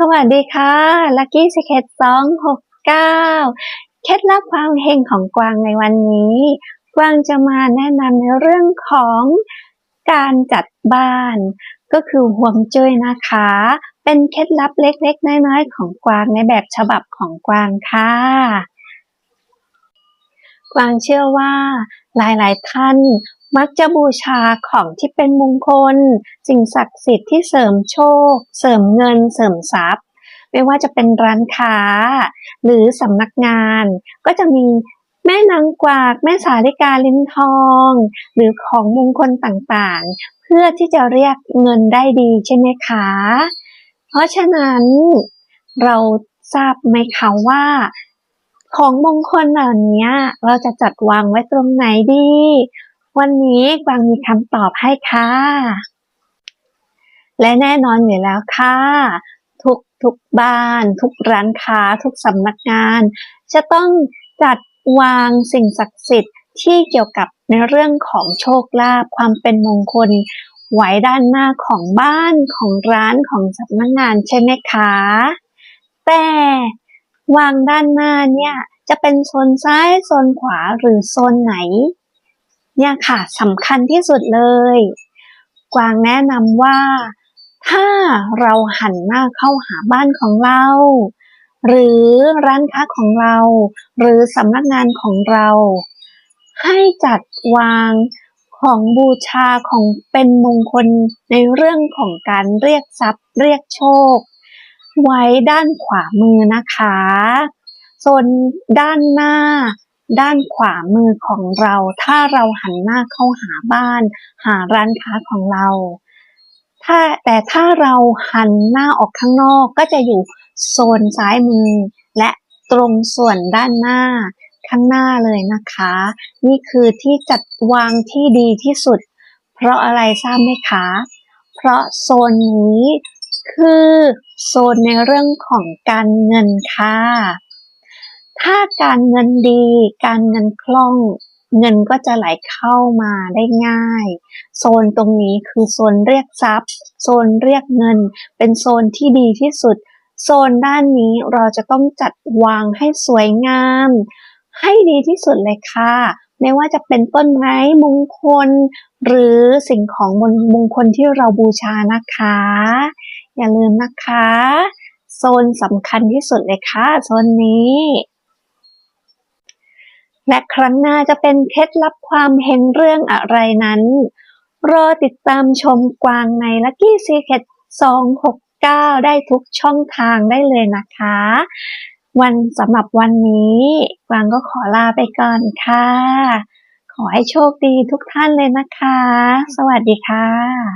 สวัสดีค่ะลัคกี้สเก็ตสองหกเก้าเคล็ดลับความเฮงของกวางในวันนี้ กวางจะมาแนะนำในเรื่องของการจัดบ้าน ก็คือห่วงจุ้ยนะคะ เป็นเคล็ดลับเล็กๆ น้อยๆ ของกวางในแบบฉบับของกวางค่ะ กวางเชื่อว่า หลายๆท่านมักจะบูชาของที่เป็นมงคล สิ่งศักดิ์สิทธิ์ที่เสริมโชค เสริมเงิน เสริมทรัพย์ ไม่ว่าจะเป็นร้านค้า หรือสำนักงาน ก็จะมีแม่นางกวากแม่สาลิกาลิ้นทอง หรือของมงคลต่างๆ เพื่อที่จะเรียกเงินได้ดีใช่ไหมคะ เพราะฉะนั้นเราทราบไหมคะว่า ของมงคลเหล่านี้เราจะจัดวางไว้ตรงไหนดี วันนี้กวางมีคำตอบให้ค่ะ และแน่นอนอยู่แล้วค่ะ ทุกทุกบ้าน ทุกร้านค้า ทุกสำนักงาน จะต้องจัดวางสิ่งศักดิ์สิทธิ์ที่เกี่ยวกับในเรื่องของโชคลาภความเป็นมงคลไว้ด้านหน้าของบ้านของร้านของสำนักงานใช่ไหมคะ แต่ วางด้านหน้าเนี่ยจะเป็นโซนซ้ายโซนขวาหรือโซนไหน เนี่ยค่ะสำคัญที่สุดเลย กวางแนะนำว่า ถ้าเราหันหน้าเข้าหาบ้านของเรา หรือร้านค้าของเรา หรือสำนักงานของเรา ให้จัดวางของบูชาของเป็นมงคลในเรื่องของการเรียกทรัพย์ เรียกโชค ไว้ด้านขวามือนะคะโซนด้านหน้า ด้านขวามือของเรา ถ้าเราหันหน้าเข้าหาบ้าน หาร้านค้าของเราถ้าแต่ถ้าเราหันหน้าออกข้างนอกก็จะอยู่โซนซ้ายมือ และตรงส่วนด้านหน้าข้างหน้าเลยนะคะ นี่คือที่จัดวางที่ดีที่สุด เพราะอะไรทราบไหมคะ เพราะโซนนี้ คือโซนในเรื่องของการเงินค่ะ ถ้าการเงินดี การเงินคล่อง เงินก็จะไหลเข้ามาได้ง่าย โซนตรงนี้คือโซนเรียกทรัพย์ โซนเรียกเงิน เป็นโซนที่ดีที่สุด โซนด้านนี้เราจะต้องจัดวางให้สวยงาม ให้ดีที่สุดเลยค่ะไม่ว่าจะเป็นต้นไม้มงคล หรือสิ่งของมงคลที่เราบูชานะคะ อย่าลืมนะคะ โซนสำคัญที่สุดเลยค่ะ โซนนี้ และครั้งหน้าจะเป็นเคล็ดลับความเฮงเรื่องอะไรนั้น รอติดตามชมกวางใน Lucky Secret 269 ได้ทุกช่องทางได้เลยนะคะ วันสำหรับวันนี้ กวางก็ขอลาไปก่อนค่ะ ขอให้โชคดีทุกท่านเลยนะคะ สวัสดีค่ะ